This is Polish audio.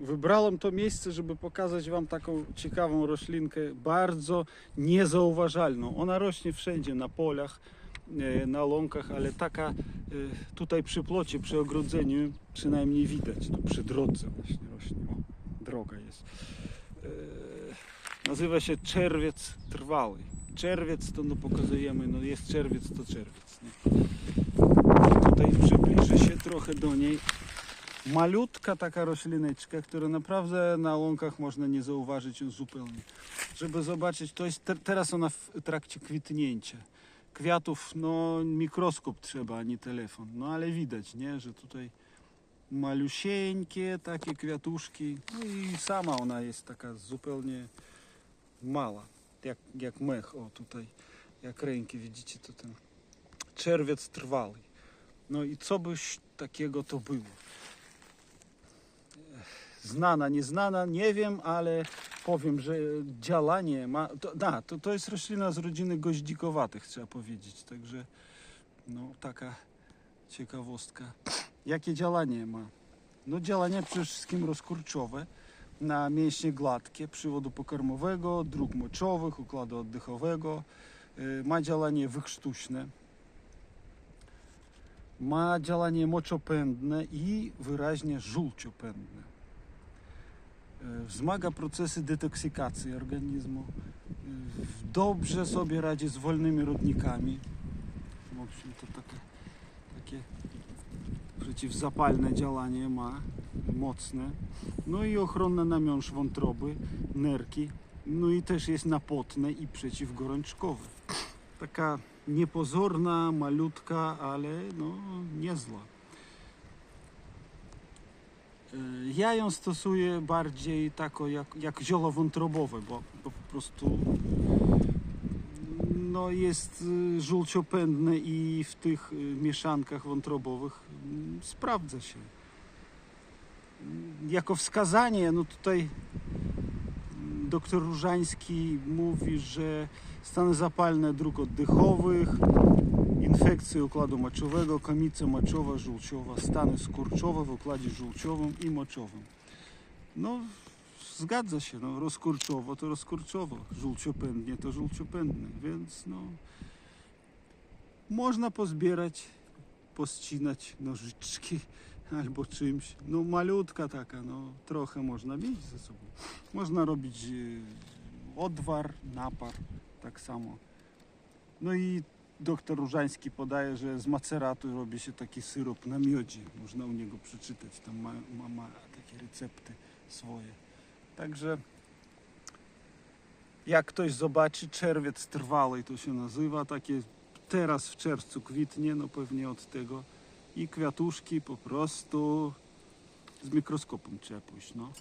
Wybrałem to miejsce, żeby pokazać Wam taką ciekawą roślinkę, bardzo niezauważalną. Ona rośnie wszędzie, na polach, e, na łąkach, ale taka e, tutaj przy plocie, przy ogrodzeniu przynajmniej widać, tu przy drodze właśnie rośnie. O, droga jest. E, Nazywa się czerwiec trwały. Czerwiec to no pokazujemy, no jest czerwiec to czerwiec. Nie? Tutaj przybliżę się trochę do niej. Malutka taka roślineczka, która naprawdę na łąkach można nie zauważyć ją zupełnie. Żeby zobaczyć, to jest te, teraz ona w trakcie kwitnięcia. Kwiatów, no mikroskop trzeba, a nie telefon. No ale widać, nie, że tutaj malusieńkie takie kwiatuszki. No i sama ona jest taka zupełnie mała. Jak, jak mech, o tutaj, jak ręki, widzicie, to ten czerwiec trwały. No i co byś takiego to było? Znana, nieznana, nie wiem, ale powiem, że działanie ma. To, da, to, to jest roślina z rodziny goździkowatych, trzeba powiedzieć. Także no, taka ciekawostka. Jakie działanie ma? No, działanie przede wszystkim rozkurczowe na mięśnie gładkie przywodu pokarmowego, dróg moczowych, układu oddechowego. Y, Ma działanie wykrztuśne ma działanie moczopędne i wyraźnie żółciopędne. E, Wzmaga procesy detoksykacji organizmu. E, Dobrze sobie radzi z wolnymi rodnikami. W общем, to takie, takie przeciwzapalne działanie ma, mocne. No i ochronne na miąższ wątroby, nerki. No i też jest napotne i przeciwgorączkowe. Taka niepozorna, malutka, ale no niezła. E, Ja ją stosuję bardziej tako jak, jak zioło wątrobowe, bo, bo po prostu no jest y, żółciopędne i w tych y, mieszankach wątrobowych mm, sprawdza się. Mm, Jako wskazanie, no tutaj mm, doktor Różański mówi, że stany zapalne dróg oddechowych, infekcje układu moczowego, komica moczowa, żółciowa, stany skurczowe w układzie żółciowym i moczowym. No, zgadza się, no, rozkurczowo to rozkurczowo, żółciopędnie to żółciopędnie, więc no, można pozbierać, poscinać nożyczki albo czymś. No malutka taka, no trochę można mieć ze sobą. Można robić e, odwar, napar, tak samo. No i doktor Różański podaje, że z maceratu robi się taki syrop na miodzie. Można u niego przeczytać, tam ma, ma, ma takie recepty swoje. Także jak ktoś zobaczy, czerwiec trwały to się nazywa, takie teraz w czerwcu kwitnie, no pewnie od tego. I kwiatuszki po prostu z mikroskopem trzeba pójść, no.